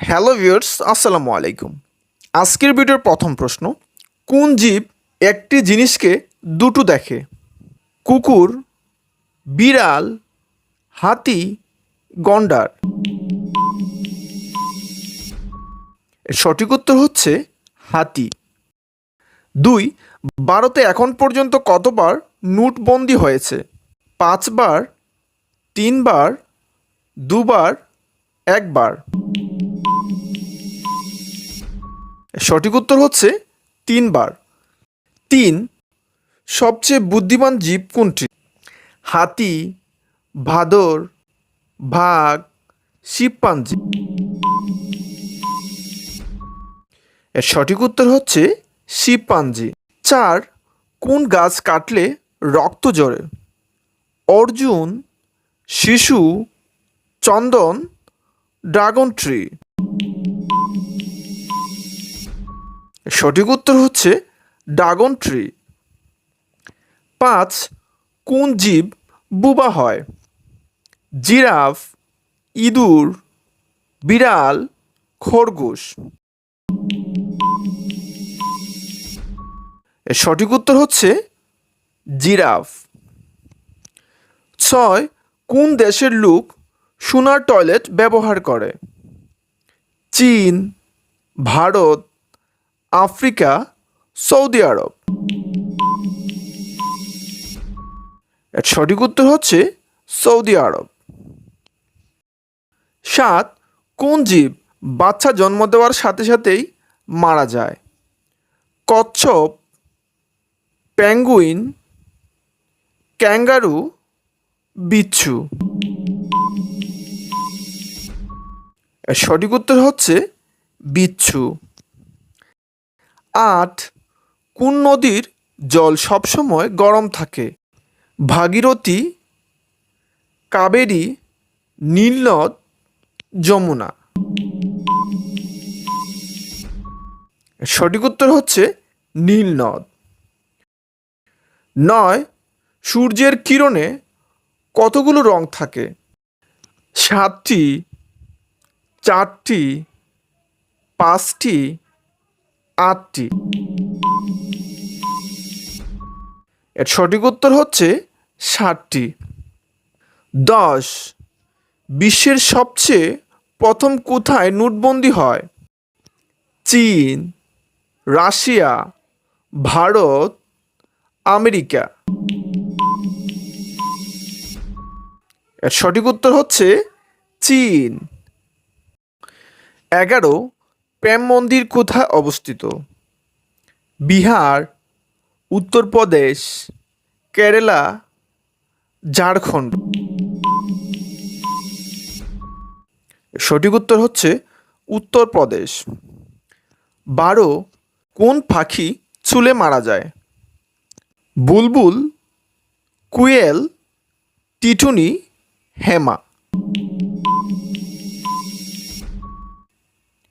Hello viewers, আসসালামু আলাইকুম। আজকের ভিডিওর প্রথম প্রশ্ন, কোন জীব একটি জিনিসকে দুটো দেখে? কুকুর, বিড়াল, হাতি, গন্ডার। সঠিক উত্তর হচ্ছে হাতি। দুই, ভারতে এখন পর্যন্ত কতবার নোটবন্দি হয়েছে? পাঁচবার, তিনবার, দুবার, একবার? সঠিক উত্তর হচ্ছে তিনবার। তিন, সবচেয়ে বুদ্ধিমান জীব কোনটি? হাতি, ভাদর ভাগ শিবপাঞ্জি। এর সঠিক উত্তর হচ্ছে শিবপাঞ্জি। চার, কোন গাছ কাটলে রক্ত জড়ে অর্জুন, শিশু, চন্দন, ড্রাগন ট্রি। সঠিক উত্তর হচ্ছে ড্রাগন ট্রি। পাঁচ, কোন জীব বুবা হয়? জিরাফ, ইঁদুর, বিড়াল, খরগোশ। এর সঠিক উত্তর হচ্ছে জিরাফ। ছয়, কোন দেশের লোক সোনার টয়লেট ব্যবহার করে? চীন, ভারত আফ্রিকা, সৌদি আরব। এর সঠিক উত্তর হচ্ছে সৌদি আরব। সাত, কোন জীব বাচ্চা জন্ম দেওয়ার সাথে সাথেই মারা যায়? কচ্ছপ প্যাঙ্গুইন ক্যাঙ্গারু, বিচ্ছু। সঠিক উত্তর হচ্ছে বিচ্ছু। আট, কোন নদীর জল সবসময় গরম থাকে? ভাগীরথী, কাবেরী, নীলনদ, যমুনা। সঠিক উত্তর হচ্ছে নীলনদ। নয়, সূর্যের কিরণে কতগুলো রং থাকে? সাতটি, চারটি, পাঁচটি আটটি। এর সঠিক উত্তর হচ্ছে ষাটটি। দশ। বিশ্বের সবচেয়ে প্রথম কোথায় নোটবন্দি হয়? চীন, রাশিয়া, ভারত, আমেরিকা। এর সঠিক উত্তর হচ্ছে চীন। এগারো। প্রেম মন্দির কোথায় অবস্থিত? বিহার উত্তরপ্রদেশ কেরালা, ঝাড়খণ্ড। সঠিক উত্তর হচ্ছে উত্তরপ্রদেশ বারো, কোন পাখি চুলে মারা যায়? বুলবুল, কুয়েল, টিটুনি, হেমা।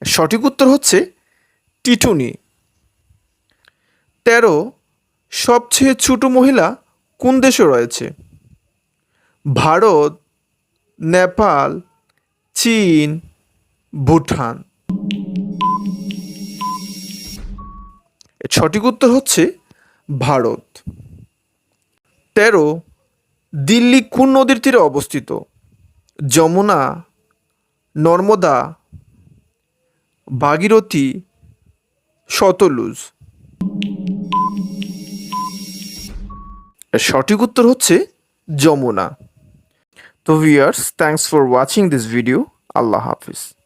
সঠিক উত্তর হচ্ছে টিটুনি। তেরো, সবচেয়ে ছোট মহিলা কোন দেশে রয়েছে? ভারত, নেপাল, চীন, ভুটান। সঠিক উত্তর হচ্ছে ভারত। তেরো, দিল্লি কোন নদীর তীরে অবস্থিত? যমুনা, নর্মদা ভাগীরথী শতলুজ। সঠিক উত্তর হচ্ছে যমুনা। তো viewers thanks for watching this video Allah Hafiz.